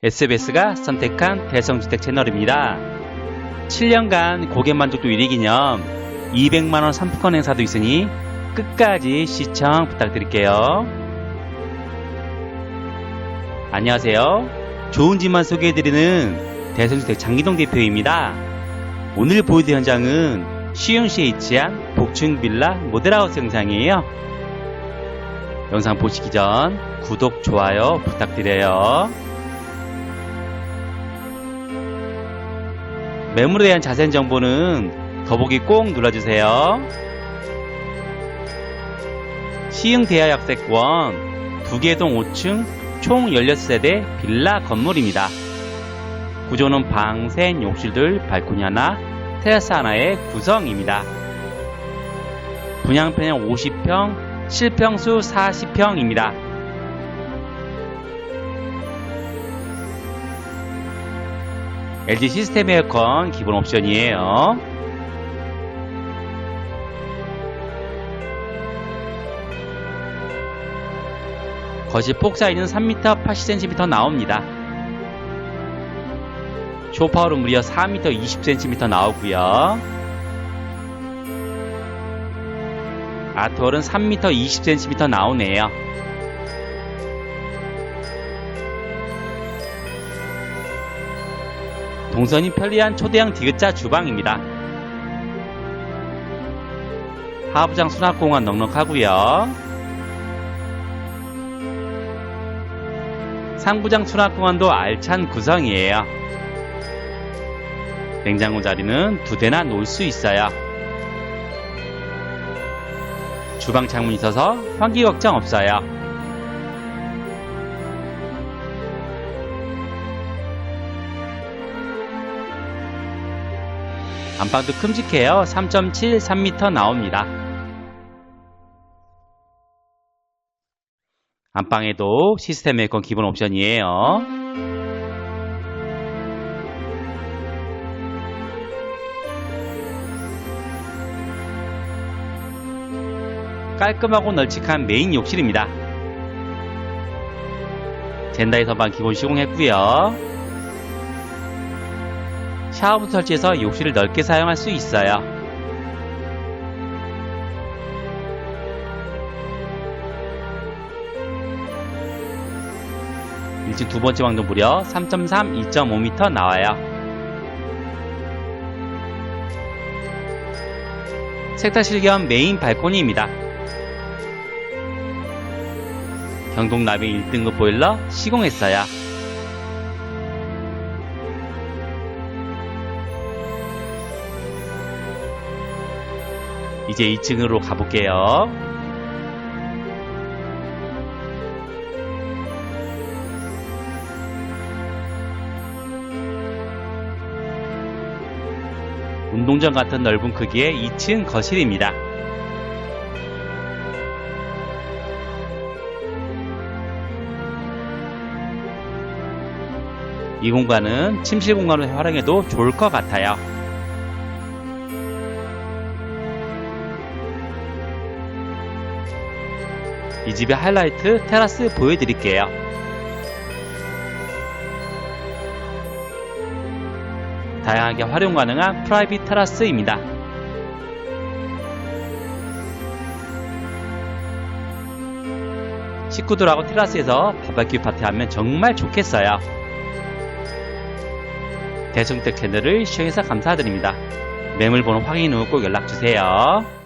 SBS가 선택한 대성주택 채널입니다. 7년간 고객 만족도 1위 기념 200만원 상품권 행사도 있으니 끝까지 시청 부탁드릴게요. 안녕하세요. 좋은 집만 소개해드리는 대성주택 장기동 대표입니다. 오늘 보여드릴 현장은 시흥시에 위치한 복층 빌라 모델하우스 영상이에요. 영상 보시기 전 구독, 좋아요 부탁드려요. 매물에 대한 자세한 정보는 더보기 꼭 눌러주세요. 시흥 대하약세권 두개동 5층 총 16세대 빌라 건물입니다. 구조는 방, 셋, 욕실들, 발코니 하나, 테라스 하나의 구성입니다. 분양편은 50평, 실평수 40평입니다. LG 시스템 에어컨 기본 옵션이에요. 거실 폭 사이즈는 3m 80cm 나옵니다. 쇼파울은 무려 4m 20cm 나오고요. 아트월은 3m 20cm 나오네요. 동선이 편리한 초대형 디귿자 주방입니다. 하부장 수납공간 넉넉하고요. 상부장 수납공간도 알찬 구성이에요. 냉장고 자리는 두 대나 놓을 수 있어요. 주방 창문이 있어서 환기 걱정 없어요. 안방도 큼직해요. 3.7, 3m 나옵니다. 안방에도 시스템 에어컨 기본 옵션이에요. 깔끔하고 널찍한 메인 욕실입니다. 젠다이 서방 기본 시공했고요. 샤워부 설치해서 욕실을 넓게 사용할 수 있어요. 일찍 두 번째 방도 무려 3.3, 2.5m 나와요. 세탁실 겸 메인 발코니입니다. 경동 나비 1등급 보일러 시공했어요. 이제 2층으로 가볼게요. 운동장 같은 넓은 크기의 2층 거실입니다. 이 공간은 침실 공간으로 활용해도 좋을 것 같아요. 이 집의 하이라이트 테라스 보여드릴게요. 다양하게 활용 가능한 프라이빗 테라스입니다. 식구들하고 테라스에서 바베큐 파티하면 정말 좋겠어요. 대중택 채널을 시청해서 감사드립니다. 매물번호 확인 후 꼭 연락주세요.